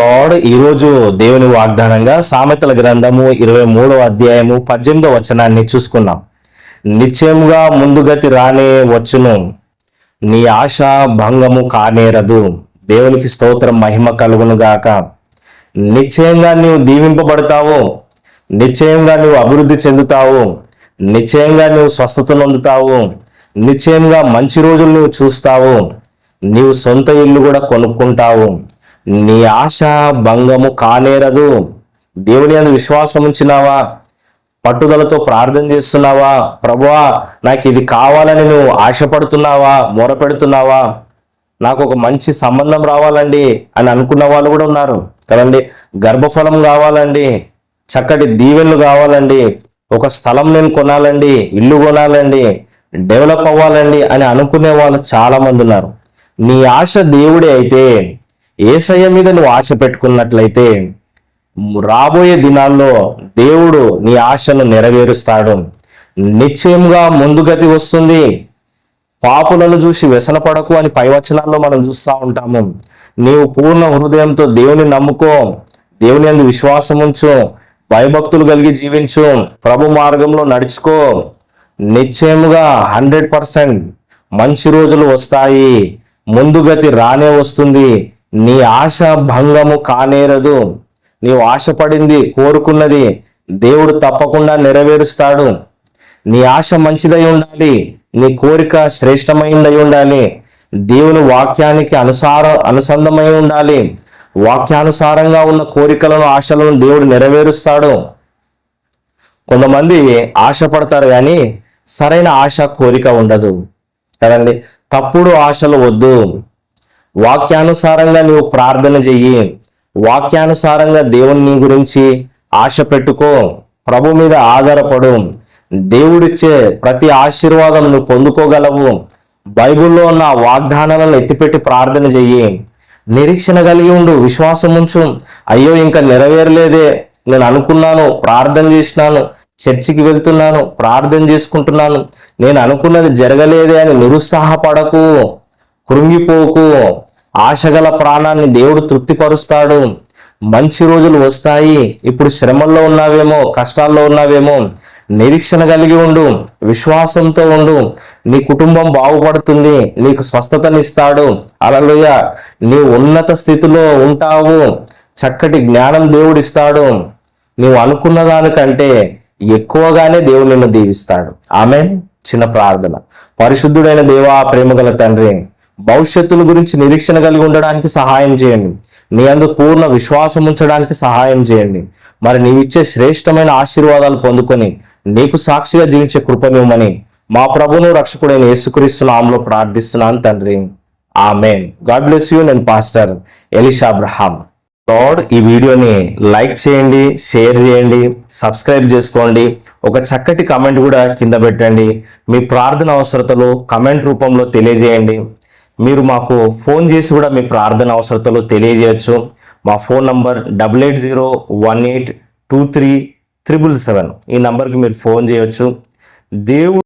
Lord ఈరోజు దేవుని వాగ్దానంగా సామెతల గ్రంథము ఇరవై మూడవ అధ్యాయము పద్దెనిమిదవ వచనాన్ని చూసుకున్నాం. నిశ్చయముగా ముందుగతి రానే వచ్చును. నీ ఆశ భంగము కానేరదు. దేవునికి స్తోత్రం మహిమ కలుగును గాక. నిశ్చయంగా నీవు దీవింపబడతావు. నిశ్చయంగా నువ్వు అభివృద్ధి చెందుతావు. నిశ్చయంగా నువ్వు స్వస్థత నొందుతావు. నిశ్చయంగా మంచి రోజులు నువ్వు చూస్తావు. నీవు సొంత ఇల్లు కూడా కొనుక్కుంటావు. నీ ఆశ భంగము కానేరదు. దేవుని అందు విశ్వాసం ఉంచినావా? పట్టుదలతో ప్రార్థన చేస్తున్నావా? ప్రభువా నాకు ఇది కావాలని నువ్వు ఆశపడుతున్నావా? మూరపెడుతున్నావా? నాకు ఒక మంచి సంబంధం రావాలండి అని అనుకున్న వాళ్ళు కూడా ఉన్నారు. కదండి? గర్భఫలం కావాలండి. చక్కటి దీవెనలు కావాలండి. ఒక స్థలం నేను కొనాలండి. ఇల్లు కొనాలండి. డెవలప్ అవ్వాలండి అని అనుకునే వాళ్ళు చాలా మంది ఉన్నారు. నీ ఆశ దేవుడే అయితే ఏసయ్య మీద నువ్వు ఆశ పెట్టుకున్నట్లయితే రాబోయే దినాల్లో దేవుడు నీ ఆశను నెరవేరుస్తాడు. నిశ్చయంగా ముందుగతి వస్తుంది. పాపులను చూసి వ్యసనపడకు అని పైవచనాల్లో మనం చూస్తూ ఉంటాము. నీవు పూర్ణ హృదయంతో దేవుని నమ్ముకో. దేవుని అందు విశ్వాసం ఉంచు. భయభక్తులు కలిగి జీవించు. ప్రభు మార్గంలో నడుచుకో. నిశ్చయముగా హండ్రెడ్ పర్సెంట్ మంచి రోజులు వస్తాయి. ముందుగతి రానే వస్తుంది. నీ ఆశ భంగము కానేరదు. నీవు ఆశపడింది కోరుకున్నది దేవుడు తప్పకుండా నెరవేరుస్తాడు. నీ ఆశ మంచిదై ఉండాలి నీ కోరిక శ్రేష్టమైనదై ఉండాలి. దేవుని వాక్యానికి అనుసార అనుసంధమై ఉండాలి. వాక్యానుసారంగా ఉన్న కోరికలను ఆశలను దేవుడు నెరవేరుస్తాడు. కొంతమంది ఆశపడతారు కానీ సరైన ఆశ కోరిక ఉండదు. కదండి? తప్పుడు ఆశలు వద్దు. వాక్యానుసారంగా నీవు ప్రార్థన చెయ్యి. వాక్యానుసారంగా దేవుని గురించి ఆశ పెట్టుకో. ప్రభు మీద ఆధారపడు. దేవుడిచ్చే ప్రతి ఆశీర్వాదం నువ్వు పొందుకోగలవు. బైబిల్లో ఉన్న వాగ్దానాలను ఎత్తిపెట్టి ప్రార్థన చెయ్యి. నిరీక్షణ కలిగి ఉండు విశ్వాసం ఉంచు. అయ్యో ఇంకా నెరవేరలేదే. నేను అనుకున్నాను ప్రార్థన చేసినాను చర్చికి వెళ్తున్నాను ప్రార్థన చేసుకుంటున్నాను. నేను అనుకున్నది జరగలేదే అని నిరుత్సాహపడకు. కృంగిపోకు. ఆశగల ప్రాణాన్ని దేవుడు తృప్తిపరుస్తాడు. మంచి రోజులు వస్తాయి. ఇప్పుడు శ్రమల్లో ఉన్నావేమో కష్టాల్లో ఉన్నావేమో నిరీక్షణ కలిగి ఉండు విశ్వాసంతో ఉండు. నీ కుటుంబం బాగుపడుతుంది నీకు స్వస్థతనిస్తాడు. అలలుయ నీ ఉన్నత స్థితిలో ఉంటావు. చక్కటి జ్ఞానం దేవుడిస్తాడు. నువ్వు అనుకున్న దానికంటే ఎక్కువగానే దేవుడు నిన్ను దీవిస్తాడు. ఆమె చిన్న ప్రార్థన. పరిశుద్ధుడైన దేవా ప్రేమగల తండ్రి భవిష్యత్తుల గురించి నిరీక్షణ కలిగి ఉండడానికి సహాయం చేయండి. నీ అందు పూర్ణ విశ్వాసం ఉంచడానికి సహాయం చేయండి. మరి నీవిచ్చే శ్రేష్టమైన ఆశీర్వాదాలు పొందుకొని నీకు సాక్షిగా జీవించే కృపనివ్వమని మా ప్రభును రక్షకుడైన యేసుక్రీస్తు నామంలో ప్రార్థిస్తున్నాను తండ్రి. ఆమెన్. God bless you. నేను పాస్టర్ ఎలిషా అబ్రహాం. లార్డ్ ఈ వీడియోని లైక్ చేయండి షేర్ చేయండి సబ్స్క్రైబ్ చేసుకోండి. ఒక చక్కటి కమెంట్ కూడా కింద పెట్టండి. మీ ప్రార్థన అవసరతలు కమెంట్ రూపంలో తెలియజేయండి. మీరు మాకు ఫోన్ చేసి కూడా మీ ప్రార్థన అవసరతలు తెలియజేయచ్చు. మా phone number double eight zero one eight two three triple seven. ఈ నంబర్కి మీరు ఫోన్ చేయొచ్చు. దేవుడు